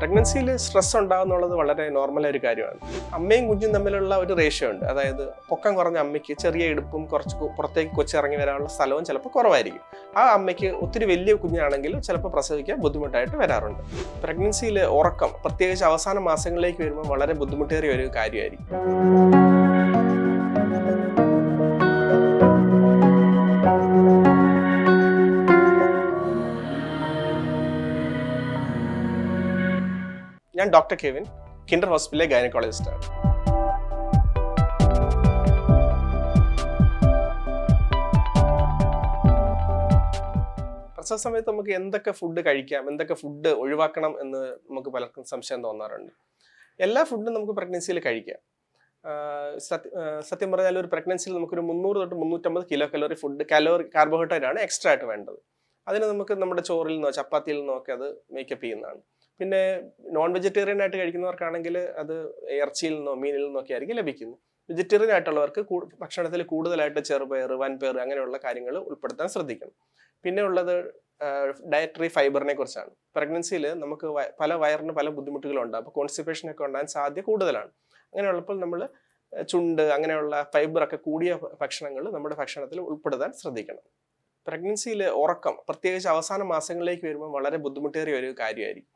പ്രഗ്നൻസിയിൽ stress ഉണ്ടാകുന്നുള്ളത് വളരെ നോർമലായ ഒരു കാര്യമാണ്. അമ്മയും കുഞ്ഞും തമ്മിലുള്ള ഒരു റേഷ്യോ ഉണ്ട്. അതായത് പൊക്കം കുറഞ്ഞ അമ്മയ്ക്ക് ചെറിയ ഇടുപ്പും കുറച്ച് പുറത്തേക്ക് കൊച്ചിറങ്ങി വരാനുള്ള സ്ഥലവും ചിലപ്പോൾ കുറവായിരിക്കും. ആ അമ്മയ്ക്ക് ഒത്തിരി വലിയ കുഞ്ഞാണെങ്കിൽ ചിലപ്പോൾ പ്രസവിക്കാൻ ബുദ്ധിമുട്ടായിട്ട് വരാറുണ്ട്. പ്രഗ്നൻസിയിൽ ഉറക്കം പ്രത്യേകിച്ച് അവസാന മാസങ്ങളിലേക്ക് വരുമ്പോൾ വളരെ ബുദ്ധിമുട്ടേറിയ ഒരു കാര്യമായിരിക്കും. ഞാൻ ഡോക്ടർ കെവിൻ കിൻഡർ ഹോസ്പിറ്റലിലെ ഗൈനക്കോളജിസ്റ്റാണ്. പ്രസവ സമയത്ത് നമുക്ക് എന്തൊക്കെ ഫുഡ് കഴിക്കാം എന്തൊക്കെ ഫുഡ് ഒഴിവാക്കണം എന്ന് നമുക്ക് പലർക്കും സംശയം തോന്നാറുണ്ട്. എല്ലാ ഫുഡും നമുക്ക് പ്രഗ്നൻസിയിൽ കഴിക്കാം. സത്യം പറഞ്ഞാൽ ഒരു പ്രഗ്നൻസിയിൽ നമുക്കൊരു മുന്നൂറ് തൊട്ട് മുന്നൂറ്റമ്പത് kilo calorie food calorie carbohydrate ആണ് എക്സ്ട്രാ ആയിട്ട് വേണ്ടത്. അതിന് നമുക്ക് നമ്മുടെ ചോറിൽ നിന്നോ ചപ്പാത്തിയിൽ നിന്നോ ഒക്കെ അത് മേക്കപ്പ് ചെയ്യുന്നതാണ്. പിന്നെ നോൺ വെജിറ്റേറിയൻ ആയിട്ട് കഴിക്കുന്നവർക്കാണെങ്കിൽ അത് ഇറച്ചിയിൽ നിന്നോ മീനിൽ നിന്നോ ഒക്കെ ആയിരിക്കും ലഭിക്കുന്നത്. വെജിറ്റേറിയൻ ആയിട്ടുള്ളവർക്ക് ഭക്ഷണത്തിൽ കൂടുതലായിട്ട് ചെറുപയർ വൻപയർ അങ്ങനെയുള്ള കാര്യങ്ങൾ ഉൾപ്പെടുത്താൻ ശ്രദ്ധിക്കണം. പിന്നെ ഉള്ളത് ഡയറ്ററി ഫൈബറിനെ കുറിച്ചാണ്. പ്രഗ്നൻസിയിൽ നമുക്ക് പല വയറിന് പല ബുദ്ധിമുട്ടുകളും ഉണ്ടാകും അപ്പോൾ കോൺസ്റ്റിപ്പേഷൻ ഒക്കെ ഉണ്ടാകാൻ സാധ്യത കൂടുതലാണ്. അങ്ങനെയുള്ളപ്പോൾ നമ്മൾ ചുണ്ട് അങ്ങനെയുള്ള ഫൈബറൊക്കെ കൂടിയ ഭക്ഷണങ്ങൾ നമ്മുടെ ഭക്ഷണത്തിൽ ഉൾപ്പെടുത്താൻ ശ്രദ്ധിക്കണം. പ്രഗ്നൻസിയിൽ ഉറക്കം പ്രത്യേകിച്ച് അവസാന മാസങ്ങളിലേക്ക് വരുമ്പോൾ വളരെ ബുദ്ധിമുട്ടേറിയ ഒരു കാര്യമായിരിക്കും.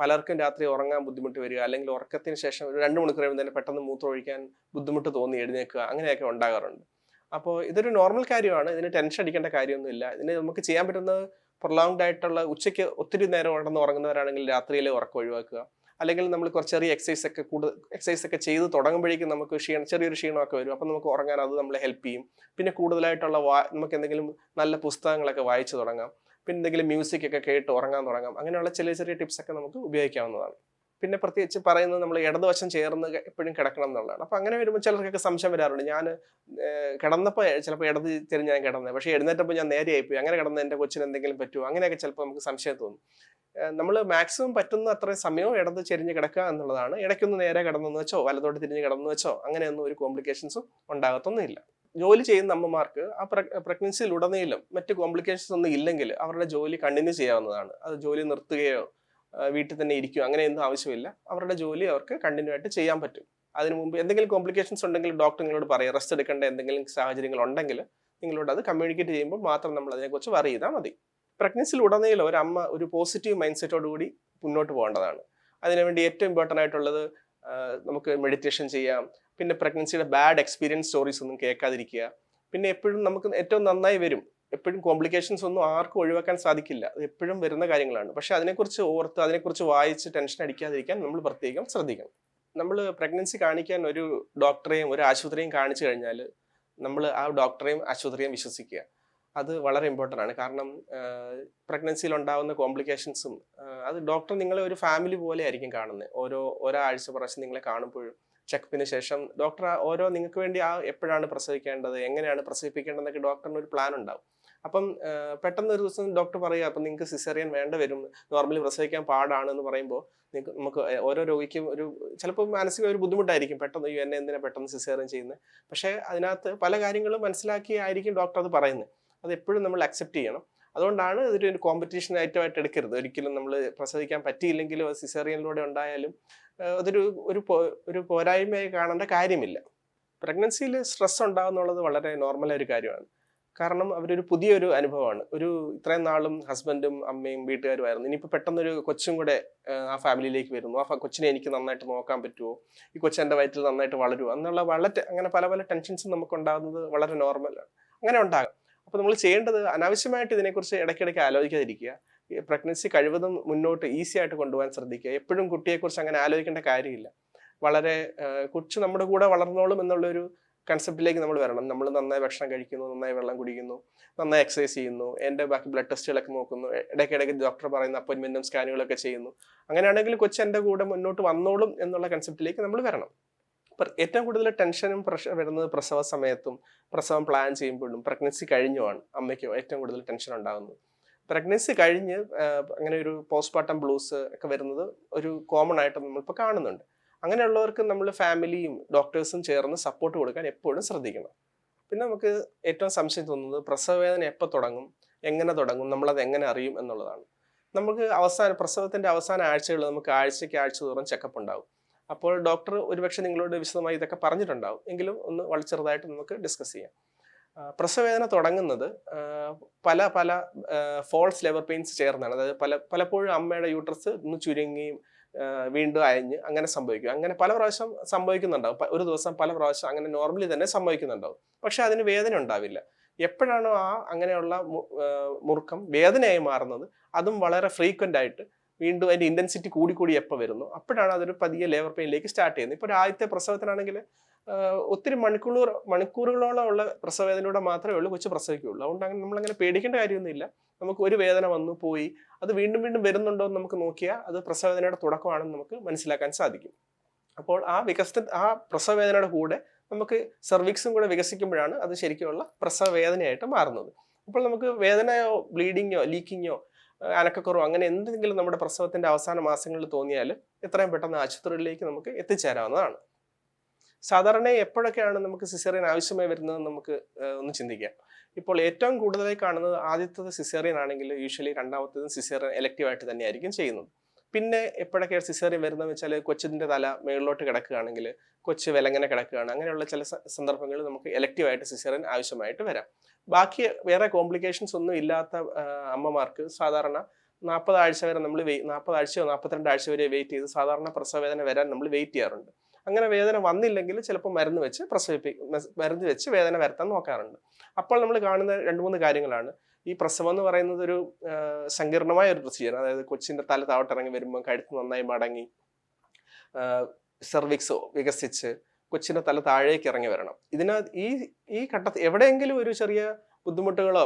പലർക്കും രാത്രി ഉറങ്ങാൻ ബുദ്ധിമുട്ട് വരിക അല്ലെങ്കിൽ ഉറക്കത്തിന് ശേഷം ഒരു രണ്ട് മണിക്കൂർ കഴിയുമ്പോൾ തന്നെ പെട്ടെന്ന് മൂത്രമൊഴിക്കാൻ ബുദ്ധിമുട്ട് തോന്നി എഴുന്നേക്കുക അങ്ങനെയൊക്കെ ഉണ്ടാകാറുണ്ട്. അപ്പോൾ ഇതൊരു നോർമൽ കാര്യമാണ്. ഇതിന് ടെൻഷൻ അടിക്കേണ്ട കാര്യമൊന്നുമില്ല. ഇതിന് നമുക്ക് ചെയ്യാൻ പറ്റുന്നത് പ്രൊലോങ്ഡ് ആയിട്ടുള്ള ഉച്ചയ്ക്ക് ഒത്തിരി നേരം ഉണ്ടെന്ന് ഉറങ്ങുന്നവരാണെങ്കിൽ രാത്രിയിലെ ഉറക്കം ഒഴിവാക്കുക. അല്ലെങ്കിൽ നമ്മൾ കുറച്ച് ചെറിയ എക്സസൈസ് ഒക്കെ കൂടുതൽ എക്സസൈസ് ഒക്കെ ചെയ്ത് തുടങ്ങുമ്പോഴേക്കും നമുക്ക് ക്ഷീണം ചെറിയൊരു ക്ഷീണമൊക്കെ വരും. അപ്പം നമുക്ക് ഉറങ്ങാൻ അത് നമ്മളെ ഹെൽപ്പ് ചെയ്യും. പിന്നെ കൂടുതലായിട്ടുള്ള വാ നമുക്ക് എന്തെങ്കിലും നല്ല പുസ്തകങ്ങളൊക്കെ വായിച്ചു തുടങ്ങാം. പിന്നെ എന്തെങ്കിലും മ്യൂസിക് ഒക്കെ കേട്ട് ഉറങ്ങാൻ തുടങ്ങാം. അങ്ങനെയുള്ള ചെറിയ ചെറിയ ടിപ്സ് ഒക്കെ നമുക്ക് ഉപയോഗിക്കാവുന്നതാണ്. പിന്നെ പ്രത്യേകിച്ച് പറയുന്നത് നമ്മൾ ഇടതുവശം ചേർന്ന് എപ്പോഴും കിടക്കണം എന്നുള്ളതാണ്. അപ്പം അങ്ങനെ വരുമ്പോൾ ചിലർക്കൊക്കെ സംശയം വരാറുണ്ട്. ഞാൻ കിടന്നപ്പോൾ ചിലപ്പോൾ ഇടത് തിരിഞ്ഞ് ഞാൻ കിടന്നത്. പക്ഷേ എഴുന്നേറ്റപ്പോൾ ഞാൻ നേരെ ആയിപ്പോയി. അങ്ങനെ കിടന്ന് എന്റെ കൊച്ചിന് എന്തെങ്കിലും പറ്റുമോ അങ്ങനെയൊക്കെ ചിലപ്പോൾ നമുക്ക് സംശയം തോന്നും. നമ്മൾ മാക്സിമം പറ്റുന്ന അത്രയും സമയവും ഇടത് ചെരിഞ്ഞ് കിടക്കുക എന്നുള്ളതാണ്. ഇടയ്ക്കൊന്ന് നേരെ കിടന്നെന്ന് വെച്ചോ വലത്തോട്ട് തിരിഞ്ഞ് കിടന്നു വെച്ചോ അങ്ങനെയൊന്നും ഒരു കോംപ്ലിക്കേഷൻസും ഉണ്ടാകത്തൊന്നുമില്ല. ജോലി ചെയ്യുന്ന അമ്മമാർക്ക് ആ പ്രഗ്നൻസിയിൽ ഉടനീളം മറ്റ് കോംപ്ലിക്കേഷൻസ് ഒന്നും ഇല്ലെങ്കിൽ അവരുടെ ജോലി കണ്ടിന്യൂ ചെയ്യാവുന്നതാണ്. അത് ജോലി നിർത്തുകയോ വീട്ടിൽ തന്നെ ഇരിക്കുകയോ അങ്ങനെയൊന്നും ആവശ്യമില്ല. അവരുടെ ജോലി അവർക്ക് കണ്ടിന്യൂ ആയിട്ട് ചെയ്യാൻ പറ്റും. അതിനു മുമ്പ് എന്തെങ്കിലും കോംപ്ലിക്കേഷൻസ് ഉണ്ടെങ്കിൽ ഡോക്ടർ നിങ്ങളോട് പറയും. റെസ്റ്റ് എടുക്കേണ്ട എന്തെങ്കിലും സാഹചര്യങ്ങൾ ഉണ്ടെങ്കിൽ നിങ്ങളോട് അത് കമ്മ്യൂണിക്കേറ്റ് ചെയ്യുമ്പോൾ മാത്രം നമ്മൾ അതിനെക്കുറിച്ച് വറി ചെയ്താൽ മതി. പ്രഗ്നൻസിയിൽ ഉടനീളം ഒരു അമ്മ ഒരു പോസിറ്റീവ് മൈൻഡ് സെറ്റോട് കൂടി മുന്നോട്ട് പോകേണ്ടതാണ്. അതിനുവേണ്ടി ഏറ്റവും ഇമ്പോർട്ടന്റ് ആയിട്ടുള്ളത് നമുക്ക് മെഡിറ്റേഷൻ ചെയ്യാം. പിന്നെ പ്രഗ്നൻസിയുടെ ബാഡ് എക്സ്പീരിയൻസ് സ്റ്റോറീസ് ഒന്നും കേൾക്കാതിരിക്കുക. പിന്നെ എപ്പോഴും നമുക്ക് ഏറ്റവും നന്നായി വരും. എപ്പോഴും കോംപ്ലിക്കേഷൻസ് ഒന്നും ആർക്കും ഒഴിവാക്കാൻ സാധിക്കില്ല. അത് എപ്പോഴും വരുന്ന കാര്യങ്ങളാണ്. പക്ഷെ അതിനെക്കുറിച്ച് ഓർത്ത് അതിനെക്കുറിച്ച് വായിച്ച് ടെൻഷൻ അടിക്കാതിരിക്കാൻ നമ്മൾ പ്രത്യേകം ശ്രദ്ധിക്കണം. നമ്മൾ പ്രഗ്നൻസി കാണിക്കാൻ ഒരു ഡോക്ടറെയും ഒരു ആശുപത്രിയും കാണിച്ചു കഴിഞ്ഞാൽ നമ്മൾ ആ ഡോക്ടറെയും ആശുപത്രിയും വിശ്വസിക്കുക. അത് വളരെ ഇമ്പോർട്ടന്റ് ആണ്. കാരണം പ്രഗ്നൻസിയിൽ ഉണ്ടാകുന്ന കോംപ്ലിക്കേഷൻസും അത് ഡോക്ടർ നിങ്ങളെ ഒരു ഫാമിലി പോലെ ആയിരിക്കും കാണുന്നത് ഓരോ ഒരാഴ്ച പ്രാവശ്യം നിങ്ങളെ കാണുമ്പോഴും ചെക്കപ്പിന് ശേഷം ഡോക്ടർ ഓരോ നിങ്ങൾക്ക് വേണ്ടി ആ എപ്പോഴാണ് പ്രസവിക്കേണ്ടത് എങ്ങനെയാണ് പ്രസവിപ്പിക്കേണ്ടതെന്നൊക്കെ ഡോക്ടറിന് ഒരു പ്ലാൻ ഉണ്ടാവും. അപ്പം പെട്ടെന്ന് ഒരു ദിവസം ഡോക്ടർ പറയുക അപ്പം നിങ്ങൾക്ക് സിസേറിയൻ വേണ്ട വരും. നോർമലി പ്രസവിക്കാൻ പാടാണ് എന്ന് പറയുമ്പോൾ നിങ്ങൾക്ക് നമുക്ക് ഓരോ രോഗിക്കും ഒരു ചിലപ്പോൾ മാനസിക ഒരു ബുദ്ധിമുട്ടായിരിക്കും. പെട്ടെന്ന് "അയ്യോ, എന്നെ എന്തിനാ പെട്ടെന്ന് സിസേറിയൻ ചെയ്യുന്നത് പക്ഷേ അതിനകത്ത് പല കാര്യങ്ങളും മനസ്സിലാക്കി ആയിരിക്കും ഡോക്ടർ അത് പറയുന്നത്. അത് എപ്പോഴും നമ്മൾ അക്സെപ്റ്റ് ചെയ്യണം. അതുകൊണ്ടാണ് ഇതൊരു കോമ്പറ്റീഷൻ ഐറ്റമായിട്ട് എടുക്കരുത്. ഒരിക്കലും നമ്മൾ പ്രസവിക്കാൻ പറ്റിയില്ലെങ്കിലും സിസേറിയനിലൂടെ ഉണ്ടായാലും അതൊരു ഒരു ഒരു പോരായ്മയായി കാണേണ്ട കാര്യമില്ല. പ്രഗ്നൻസിയിൽ സ്ട്രെസ് ഉണ്ടാകുന്നുള്ളത് വളരെ നോർമലായ ഒരു കാര്യമാണ്. കാരണം അവരൊരു പുതിയൊരു അനുഭവമാണ്. ഒരു ഇത്രയും നാളും ഹസ്ബൻഡും അമ്മയും വീട്ടുകാരുമായിരുന്നു. ഇനിയിപ്പോൾ പെട്ടെന്നൊരു കൊച്ചും കൂടെ ആ, ആ ഫാമിലിയിലേക്ക് വരുന്നു. ആ കൊച്ചിനെ എനിക്ക് നന്നായിട്ട് നോക്കാൻ പറ്റുമോ ഈ കൊച്ചു എന്റെ വയറ്റിൽ നന്നായിട്ട് വളരുമോ എന്നുള്ള വളരെ അങ്ങനെ പല പല ടെൻഷൻസും നമുക്ക് ഉണ്ടാകുന്നത് വളരെ നോർമലാണ് അങ്ങനെ ഉണ്ടാകും. അപ്പോൾ നമ്മൾ ചെയ്യേണ്ടത് അനാവശ്യമായിട്ട് ഇതിനെക്കുറിച്ച് ഇടയ്ക്കിടയ്ക്ക് ആലോചിക്കാതിരിക്കുക. പ്രഗ്നൻസി കഴിവതും മുന്നോട്ട് ഈസി ആയിട്ട് കൊണ്ടുപോകാൻ ശ്രദ്ധിക്കുക. എപ്പോഴും കുട്ടിയെക്കുറിച്ച് അങ്ങനെ ആലോചിക്കേണ്ട കാര്യമില്ല. വളരെ കുറച്ച് നമ്മുടെ കൂടെ വളർന്നോളും എന്നുള്ളൊരു കൺസെപ്റ്റിലേക്ക് നമ്മൾ വരണം. നമ്മൾ നന്നായി ഭക്ഷണം കഴിക്കുന്നു നന്നായി വെള്ളം കുടിക്കുന്നു നന്നായി എക്സസൈസ് ചെയ്യുന്നു എന്റെ ബാക്കി ബ്ലഡ് ടെസ്റ്റുകളൊക്കെ നോക്കുന്നു ഇടയ്ക്കിടയ്ക്ക് ഡോക്ടർ പറയുന്ന അപ്പോയിൻമെന്റും സ്കാനുകളൊക്കെ ചെയ്യുന്നു. അങ്ങനെയാണെങ്കിൽ കൊച്ചു എന്റെ കൂടെ മുന്നോട്ട് വന്നോളും എന്നുള്ള കൺസെപ്റ്റിലേക്ക് നമ്മൾ വരണം. ഏറ്റവും കൂടുതൽ ടെൻഷനും പ്രഷർ വരുന്നത് പ്രസവ സമയത്തും പ്രസവം പ്ലാൻ ചെയ്യുമ്പോഴും പ്രഗ്നൻസി കഴിഞ്ഞുമാണ് അമ്മയ്ക്കോ ഏറ്റവും കൂടുതൽ ടെൻഷൻ ഉണ്ടാകുന്നത് പ്രഗ്നൻസി കഴിഞ്ഞ് അങ്ങനെ ഒരു പോസ്റ്റ്മോർട്ടം ബ്ലൂസ് ഒക്കെ വരുന്നത് ഒരു കോമൺ ആയിട്ട് നമ്മളിപ്പോൾ കാണുന്നുണ്ട്. അങ്ങനെയുള്ളവർക്ക് നമ്മൾ ഫാമിലിയും ഡോക്ടേഴ്സും ചേർന്ന് സപ്പോർട്ട് കൊടുക്കാൻ എപ്പോഴും ശ്രദ്ധിക്കണം. പിന്നെ നമുക്ക് ഏറ്റവും സംശയം തോന്നുന്നത് പ്രസവവേദന എപ്പോൾ തുടങ്ങും എങ്ങനെ തുടങ്ങും നമ്മളത് എങ്ങനെ അറിയും എന്നുള്ളതാണ്. നമുക്ക് അവസാന പ്രസവത്തിന്റെ അവസാന ആഴ്ചകളിൽ നമുക്ക് ആഴ്ചയ്ക്ക് ആഴ്ച തോറും ചെക്കപ്പ് ഉണ്ടാവും. അപ്പോൾ ഡോക്ടർ ഒരുപക്ഷെ നിങ്ങളോട് വിശദമായി ഇതൊക്കെ പറഞ്ഞിട്ടുണ്ടാവും. എങ്കിലും ഒന്ന് വളരെ ചെറുതായിട്ട് നമുക്ക് ഡിസ്കസ് ചെയ്യാം. പ്രസവവേദന തുടങ്ങുന്നത് പല പല ഫോൾസ് ലെവർ പെയിൻസ് ചേർന്നാണ്. അതായത് പല പലപ്പോഴും അമ്മയുടെ യൂട്രസ് ഒന്ന് ചുരുങ്ങിയും വീണ്ടും അയഞ്ഞ് അങ്ങനെ സംഭവിക്കും. അങ്ങനെ പല പ്രാവശ്യം സംഭവിക്കുന്നുണ്ടാവും. ഒരു ദിവസം പല പ്രാവശ്യം അങ്ങനെ നോർമലി തന്നെ സംഭവിക്കുന്നുണ്ടാവും. പക്ഷെ അതിന് വേദന ഉണ്ടാവില്ല. എപ്പോഴാണോ ആ അങ്ങനെയുള്ള മുറുക്കം വേദനയായി മാറുന്നത് അതും വളരെ ഫ്രീക്വന്റ് ആയിട്ട് വീണ്ടും അതിന്റെ ഇന്റൻസിറ്റി കൂടി എപ്പോൾ വരുന്നു? അപ്പോഴാണ് അതൊരു പതിയെ ലേബർ പെയിനിലേക്ക് സ്റ്റാർട്ട് ചെയ്യുന്നത്. ഇപ്പോൾ ആദ്യത്തെ പ്രസവത്തിനാണെങ്കിൽ ഒത്തിരി മണിക്കൂർ മണിക്കൂറുകളോളം ഉള്ള പ്രസവവേദനയുടെ മാത്രമേ ഉള്ളൂ കൊച്ചു പ്രസവിക്കുകയുള്ളൂ. അതുകൊണ്ട് അങ്ങനെ നമ്മളങ്ങനെ പേടിക്കേണ്ട കാര്യമൊന്നുമില്ല. നമുക്ക് ഒരു വേദന വന്നു പോയി അത് വീണ്ടും വീണ്ടും വരുന്നുണ്ടോ എന്ന് നമുക്ക് നോക്കിയാൽ അത് പ്രസവവേദനയുടെ തുടക്കമാണെന്ന് നമുക്ക് മനസ്സിലാക്കാൻ സാധിക്കും. അപ്പോൾ ആ വികസന ആ പ്രസവവേദനയുടെ കൂടെ നമുക്ക് സെർവിക്സും കൂടെ വികസിക്കുമ്പോഴാണ് അത് ശരിക്കുമുള്ള പ്രസവവേദനയായിട്ട് മാറുന്നത്. അപ്പോൾ നമുക്ക് വേദനയോ ബ്ലീഡിങ്ങോ ലീക്കിങ്ങോ അനക്കക്കുറവോ അങ്ങനെ എന്തെങ്കിലും നമ്മുടെ പ്രസവത്തിന്റെ അവസാന മാസങ്ങളിൽ തോന്നിയാൽ എത്രയും പെട്ടെന്ന് ആശുപത്രിയിലേക്ക് നമുക്ക് എത്തിച്ചേരാവുന്നതാണ്. സാധാരണ എപ്പോഴൊക്കെയാണ് നമുക്ക് സിസേറിയൻ ആവശ്യമായി വരുന്നത് നമുക്ക് ഒന്ന് ചിന്തിക്കാം. ഇപ്പോൾ ഏറ്റവും കൂടുതലായി കാണുന്നത് ആദ്യത്തത് സിസേറിയൻ ആണെങ്കിൽ യൂഷ്വലി രണ്ടാമത്തേതും സിസേറിയൻ എലക്റ്റീവായിട്ട് തന്നെയായിരിക്കും ചെയ്യുന്നത്. പിന്നെ എപ്പോഴൊക്കെ സിസേറിയൻ വരുന്നതെന്ന് വെച്ചാൽ കൊച്ചിന്റെ തല മേളിലോട്ട് കിടക്കുകയാണെങ്കിൽ കൊച്ച് വിലങ്ങനെ കിടക്കുകയാണ്. അങ്ങനെയുള്ള ചില സന്ദർഭങ്ങളിൽ നമുക്ക് എലക്റ്റീവായിട്ട് സിസേറിയൻ ആവശ്യമായിട്ട് വരാം. ബാക്കി വേറെ കോംപ്ലിക്കേഷൻസ് ഒന്നും ഇല്ലാത്ത അമ്മമാർക്ക് സാധാരണ നാൽപ്പത് ആഴ്ച വരെ നമ്മൾ നാൽപ്പത് ആഴ്ചയോ നാൽപ്പത്തിരണ്ട് ആഴ്ച വരെ വെയിറ്റ് ചെയ്ത് സാധാരണ പ്രസവവേദന വരാൻ നമ്മൾ വെയിറ്റ് ചെയ്യാറുണ്ട്. അങ്ങനെ വേദന വന്നില്ലെങ്കിൽ ചിലപ്പോൾ മരുന്ന് വെച്ച് പ്രസവിപ്പി മരുന്ന് വെച്ച് വേദന വരുത്താൻ നോക്കാറുണ്ട്. അപ്പോൾ നമ്മൾ കാണുന്ന രണ്ട് മൂന്ന് കാര്യങ്ങളാണ്. ഈ പ്രസവം എന്ന് പറയുന്നത് ഒരു സങ്കീർണമായ ഒരു പ്രൊസീജിയർ അതായത് കൊച്ചിന്റെ തല താവട്ടിറങ്ങി വരുമ്പോൾ കഴുത്ത് നന്നായി മടങ്ങി സെർവിക്സ് വികസിച്ച് കൊച്ചിന്റെ തല താഴേക്ക് ഇറങ്ങി വരണം. ഇതിനകത്ത് ഈ ഈ ഘട്ടത്തിൽ എവിടെയെങ്കിലും ഒരു ചെറിയ ബുദ്ധിമുട്ടുകളോ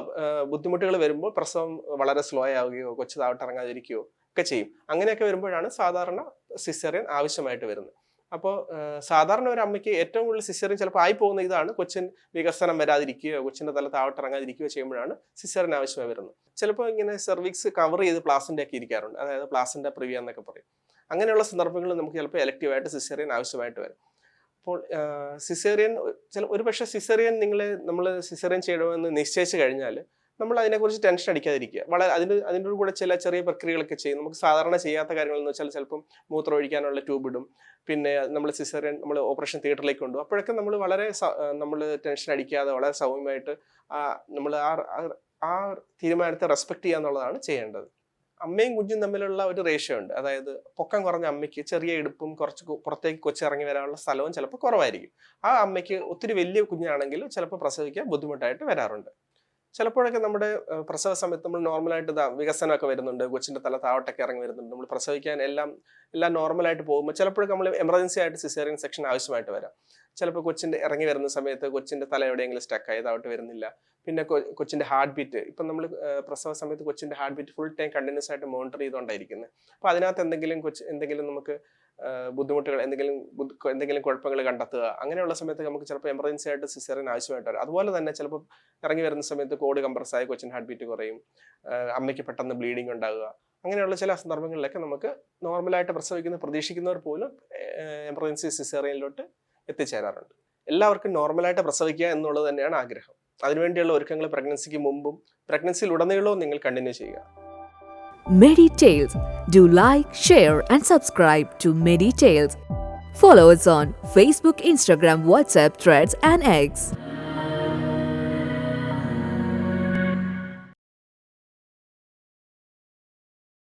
ബുദ്ധിമുട്ടുകൾ വരുമ്പോൾ പ്രസവം വളരെ സ്ലോ ആവുകയോ കൊച്ചു താവട്ടിറങ്ങാതിരിക്കുകയോ ഒക്കെ ചെയ്യും. അങ്ങനെയൊക്കെ വരുമ്പോഴാണ് സാധാരണ സിസേറിയൻ ആവശ്യമായിട്ട് വരുന്നത്. അപ്പോൾ സാധാരണ ഒരു അമ്മയ്ക്ക് ഏറ്റവും കൂടുതൽ സിസേറിയൻ ചിലപ്പോൾ ആയി പോകുന്ന ഇതാണ് കൊച്ചിൻ വികസനം വരാതിരിക്കുകയോ കൊച്ചിന്റെ തല താവട്ടിറങ്ങാതിരിക്കുകയോ ചെയ്യുമ്പോഴാണ് സിസേറിയൻ ആവശ്യമായി വരുന്നത്. ചിലപ്പോൾ ഇങ്ങനെ സെർവിക്സ് കവർ ചെയ്ത് പ്ലാസിന്റെ ഒക്കെ ഇരിക്കാറുണ്ട്. അതായത് പ്ലാസിന്റെ പ്രിവ്യ എന്നൊക്കെ പറയും. അങ്ങനെയുള്ള സന്ദർഭങ്ങളിൽ നമുക്ക് ചിലപ്പോൾ എലക്റ്റീവായിട്ട് സിസേറിയൻ ആവശ്യമായിട്ട് വരും. അപ്പോൾ സിസേറിയൻ ചില ഒരു പക്ഷേ സിസേറിയൻ നിങ്ങൾ നമ്മൾ സിസേറിയൻ ചെയ്യണമെന്ന് നിശ്ചയിച്ചു കഴിഞ്ഞാൽ നമ്മൾ അതിനെക്കുറിച്ച് ടെൻഷൻ അടിക്കാതിരിക്കുക. വളരെ അതിന് അതിന്റെ കൂടെ ചില ചെറിയ പ്രക്രിയകളൊക്കെ ചെയ്യും. നമുക്ക് സാധാരണ ചെയ്യാത്ത കാര്യങ്ങൾ എന്ന് വെച്ചാൽ ചിലപ്പം മൂത്രം ഒഴിക്കാനുള്ള ട്യൂബ് ഇടും. പിന്നെ നമ്മൾ സിസേറിയൻ നമ്മൾ ഓപ്പറേഷൻ തിയേറ്ററിലേക്ക് കൊണ്ടു അപ്പോഴൊക്കെ നമ്മൾ വളരെ നമ്മൾ ടെൻഷൻ അടിക്കാതെ വളരെ സൗമ്യമായിട്ട് നമ്മൾ ആ- ആ തീരുമാനത്തെ റെസ്പെക്ട് ചെയ്യുക എന്നുള്ളതാണ് ചെയ്യേണ്ടത്. അമ്മയും കുഞ്ഞും തമ്മിലുള്ള ഒരു റേഷ്യോ ഉണ്ട് അതായത് പൊക്കം കുറഞ്ഞ അമ്മയ്ക്ക് ചെറിയ ഇടുപ്പും കുറച്ച് പുറത്തേക്ക് കൊച്ചിറങ്ങി വരാനുള്ള സ്ഥലവും ചിലപ്പോൾ കുറവായിരിക്കും. ആ അമ്മയ്ക്ക് ഒത്തിരി വലിയ കുഞ്ഞാണെങ്കിൽ ചിലപ്പോൾ പ്രസവിക്കാൻ ബുദ്ധിമുട്ടായിട്ട് വരാറുണ്ട്. ചിലപ്പോഴൊക്കെ നമ്മുടെ പ്രസവ സമയത്ത് നമ്മൾ നോർമലായിട്ട് വികസനമൊക്കെ വരുന്നുണ്ട് കൊച്ചിന്റെ തല താവട്ടൊക്കെ ഇറങ്ങി വരുന്നുണ്ട് നമ്മൾ പ്രസവിക്കാൻ എല്ലാം എല്ലാം നോർമലായിട്ട് പോകുമ്പോൾ ചിലപ്പോഴൊക്കെ നമ്മൾ എമർജൻസി ആയിട്ട് സിസേറിയൻ സെക്ഷൻ ആവശ്യമായിട്ട് വരാം. ചിലപ്പോൾ കൊച്ചിന്റെ ഇറങ്ങി വരുന്ന സമയത്ത് കൊച്ചിന്റെ തല എവിടെയെങ്കിലും സ്റ്റക്ക് ആയതാവട്ട് വരുന്നില്ല. പിന്നെ കൊച്ചിന്റെ ഹാർട്ട് ബീറ്റ് ഇപ്പം നമ്മൾ പ്രസവ സമയത്ത് കൊച്ചിന്റെ heart beat full time continuous ആയിട്ട് മോണിറ്റർ ചെയ്തുകൊണ്ടായിരിക്കുന്നത് അപ്പോൾ അതിനകത്ത് എന്തെങ്കിലും കൊച്ച് എന്തെങ്കിലും നമുക്ക് ബുദ്ധിമുട്ടുകൾ എന്തെങ്കിലും എന്തെങ്കിലും കുഴപ്പങ്ങൾ കണ്ടെത്തുക. അങ്ങനെയുള്ള സമയത്ത് നമുക്ക് ചിലപ്പോൾ എമർജൻസി ആയിട്ട് സിസേറിയൻ ആവശ്യമായിട്ട് വരും. അതുപോലെ തന്നെ ചിലപ്പോൾ ഇറങ്ങി വരുന്ന സമയത്ത് കോഡ് കംപ്രസ് ആയി കൊച്ചിൻ ഹാർട്ട് ബീറ്റ് കുറയും അമ്മയ്ക്ക് പെട്ടെന്ന് ബ്ലീഡിങ് ഉണ്ടാകുക അങ്ങനെയുള്ള ചില സന്ദർഭങ്ങളിലൊക്കെ നമുക്ക് നോർമലായിട്ട് പ്രസവിക്കുന്ന പ്രതീക്ഷിക്കുന്നവർ പോലും എമർജൻസി സിസേറിയനിലോട്ട് എത്തിച്ചേരാറുണ്ട്. എല്ലാവർക്കും നോർമലായിട്ട് പ്രസവിക്കുക എന്നുള്ളത് തന്നെയാണ് ആഗ്രഹം. അതിനുവേണ്ടിയുള്ള ഒരുക്കങ്ങൾ പ്രഗ്നൻസിക്ക് മുമ്പും പ്രഗ്നൻസിയിൽ ഉടനീളവും നിങ്ങൾ കണ്ടിന്യൂ ചെയ്യുക. Meditales. Do like, share, and subscribe to Meditales. Follow us on Facebook, Instagram, WhatsApp, Threads, and X.